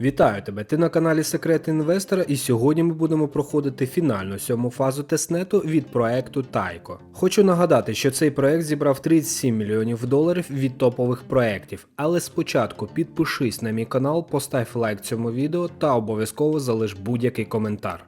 Вітаю тебе! Ти на каналі Секрет Інвестора, і сьогодні ми будемо проходити фінальну сьому фазу тестнету від проекту Тайко. Хочу нагадати, що цей проект зібрав 37 мільйонів доларів від топових проєктів. Але спочатку підпишись на мій канал, постав лайк цьому відео та обов'язково залиш будь-який коментар.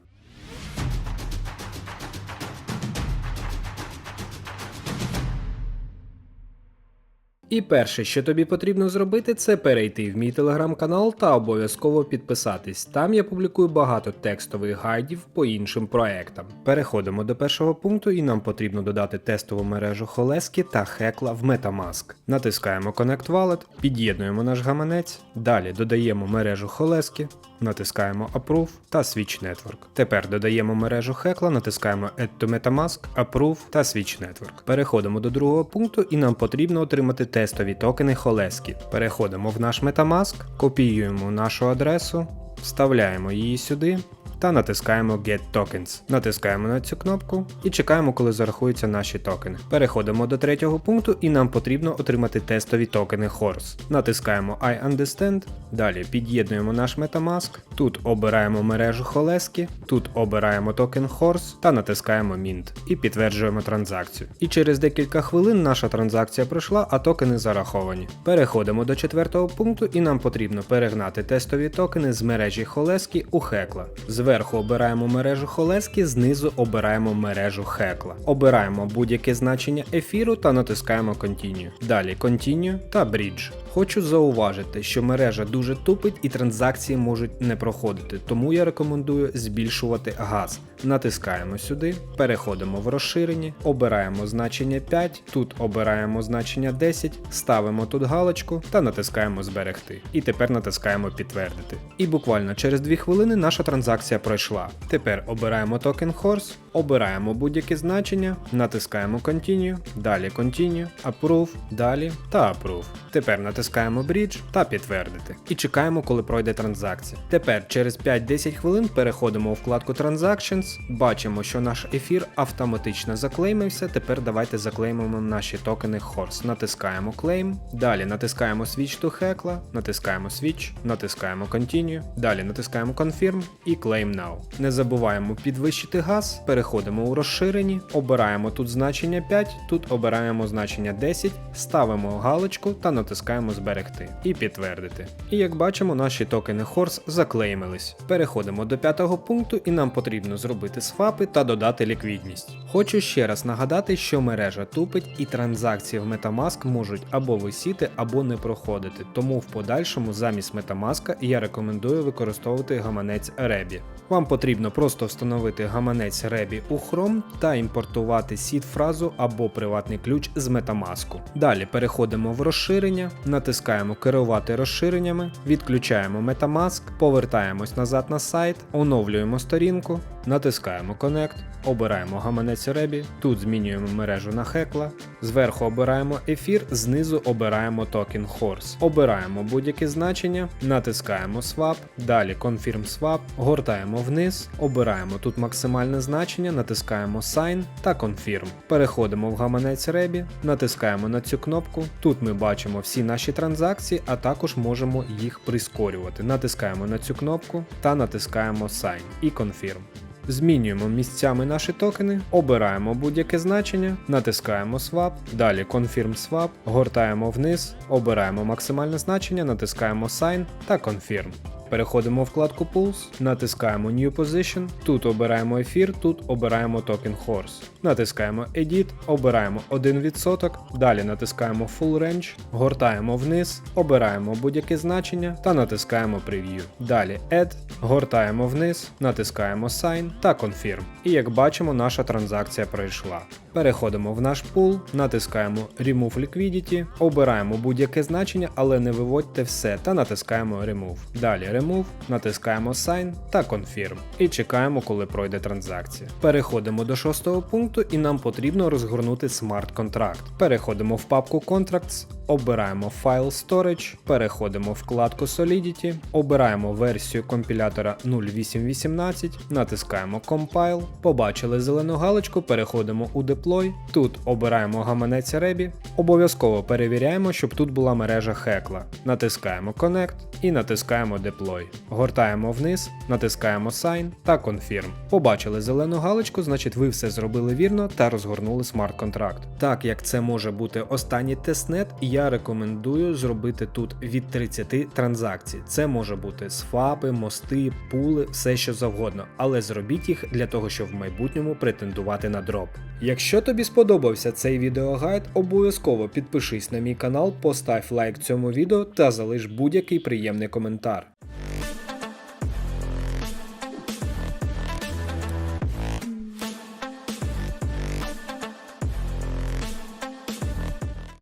І перше, що тобі потрібно зробити, це перейти в мій телеграм-канал та обов'язково підписатись. Там я публікую багато текстових гайдів по іншим проектам. Переходимо до першого пункту, і нам потрібно додати тестову мережу Холески та Хекла в Metamask. Натискаємо Connect Wallet, під'єднуємо наш гаманець, далі додаємо мережу Холески, натискаємо Approve та Switch Network. Тепер додаємо мережу Хекла, натискаємо Add to Metamask, Approve та Switch Network. Переходимо до другого пункту і нам потрібно отримати тестові токени Холески. Переходимо в наш Metamask, копіюємо нашу адресу, вставляємо її сюди. Та натискаємо Get Tokens. Натискаємо на цю кнопку і чекаємо, коли зарахуються наші токени. Переходимо до третього пункту і нам потрібно отримати тестові токени Horse. Натискаємо I Understand, далі під'єднуємо наш Metamask, тут обираємо мережу Холески, тут обираємо токен Horse та натискаємо Mint і підтверджуємо транзакцію. І через декілька хвилин наша транзакція пройшла, а токени зараховані. Переходимо до четвертого пункту і нам потрібно перегнати тестові токени з мережі Холески у Хекла. Зверху обираємо мережу Холески, знизу обираємо мережу Хекла. Обираємо будь-яке значення ефіру та натискаємо Continue. Далі Continue та Bridge. Хочу зауважити, що мережа дуже тупить і транзакції можуть не проходити, тому я рекомендую збільшувати газ. Натискаємо сюди, переходимо в розширення, обираємо значення 5, тут обираємо значення 10, ставимо тут галочку та натискаємо зберегти. І тепер натискаємо підтвердити. І буквально через 2 хвилини наша транзакція пройшла. Тепер обираємо токен Horse, обираємо будь-яке значення, натискаємо Continue, далі Continue, Approve, далі та Approve. Тепер натискаємо Bridge та підтвердити. І чекаємо, коли пройде транзакція. Тепер через 5-10 хвилин переходимо у вкладку Transactions, бачимо, що наш ефір автоматично заклеймився. Тепер давайте заклеймимо наші токени Horse. Натискаємо Claim, далі натискаємо Switch to Heckla, натискаємо Switch, натискаємо Continue, далі натискаємо Confirm і Claim Now. Не забуваємо підвищити газ, переходимо у розширені, обираємо тут значення 5, тут обираємо значення 10, ставимо галочку та натискаємо зберегти і підтвердити. І як бачимо, наші токени Horse заклеймились. Переходимо до п'ятого пункту і нам потрібно зробити свапи та додати ліквідність. Хочу ще раз нагадати, що мережа тупить і транзакції в Metamask можуть або висіти, або не проходити. Тому в подальшому замість Metamask я рекомендую використовувати гаманець Rebі. Вам потрібно просто встановити гаманець Rebі у Chrome та імпортувати сід фразу або приватний ключ з Metamask. Далі переходимо в розширення, натискаємо керувати розширеннями, відключаємо Metamask, повертаємось назад на сайт, оновлюємо сторінку, натискаємо Connect, обираємо гаманець Rebі, тут змінюємо мережу на Хекла, зверху обираємо ефір, знизу обираємо токен Horse. Обираємо будь-яке значення, натискаємо Swap, далі Confirm Swap, гортаємо вниз, обираємо тут максимальне значення, натискаємо Sign та Confirm. Переходимо в гаманець Rebі, натискаємо на цю кнопку. Тут ми бачимо всі наші транзакції, а також можемо їх прискорювати. Натискаємо на цю кнопку та натискаємо Sign і Confirm. Змінюємо місцями наші токени, обираємо будь-яке значення, натискаємо Swap, далі Confirm Swap, гортаємо вниз, обираємо максимальне значення, натискаємо Sign та Confirm. Переходимо в вкладку Pools, натискаємо New Position, тут обираємо ефір, тут обираємо токен Horse. Натискаємо Edit, обираємо 1%, далі натискаємо Full Range, гортаємо вниз, обираємо будь-яке значення та натискаємо Preview. Далі Add, гортаємо вниз, натискаємо Sign та Confirm. І як бачимо, наша транзакція пройшла. Переходимо в наш пул, натискаємо Remove Liquidity, обираємо будь-яке значення, але не виводьте все та натискаємо Remove. Далі Remove, натискаємо Sign та Confirm і чекаємо, коли пройде транзакція. Переходимо до шостого пункту і нам потрібно розгорнути смарт-контракт. Переходимо в папку Contracts, обираємо File Storage, переходимо в вкладку Solidity, обираємо версію компілятора 0818, натискаємо Compile, побачили зелену галочку, переходимо у Deploy. Тут обираємо гаманець Rebi, обов'язково перевіряємо, щоб тут була мережа Hekla. Натискаємо Connect і натискаємо Deploy. Гортаємо вниз, натискаємо Sign та Confirm. Побачили зелену галочку, значить ви все зробили вірно та розгорнули смарт-контракт. Так як це може бути останній тестнет, я рекомендую зробити тут від 30 транзакцій. Це може бути сфапи, мости, пули, все що завгодно, але зробіть їх для того, щоб в майбутньому претендувати на дроп. Якщо тобі сподобався цей відеогайд, обов'язково підпишись на мій канал, постав лайк цьому відео та залиш будь-який приємний коментар.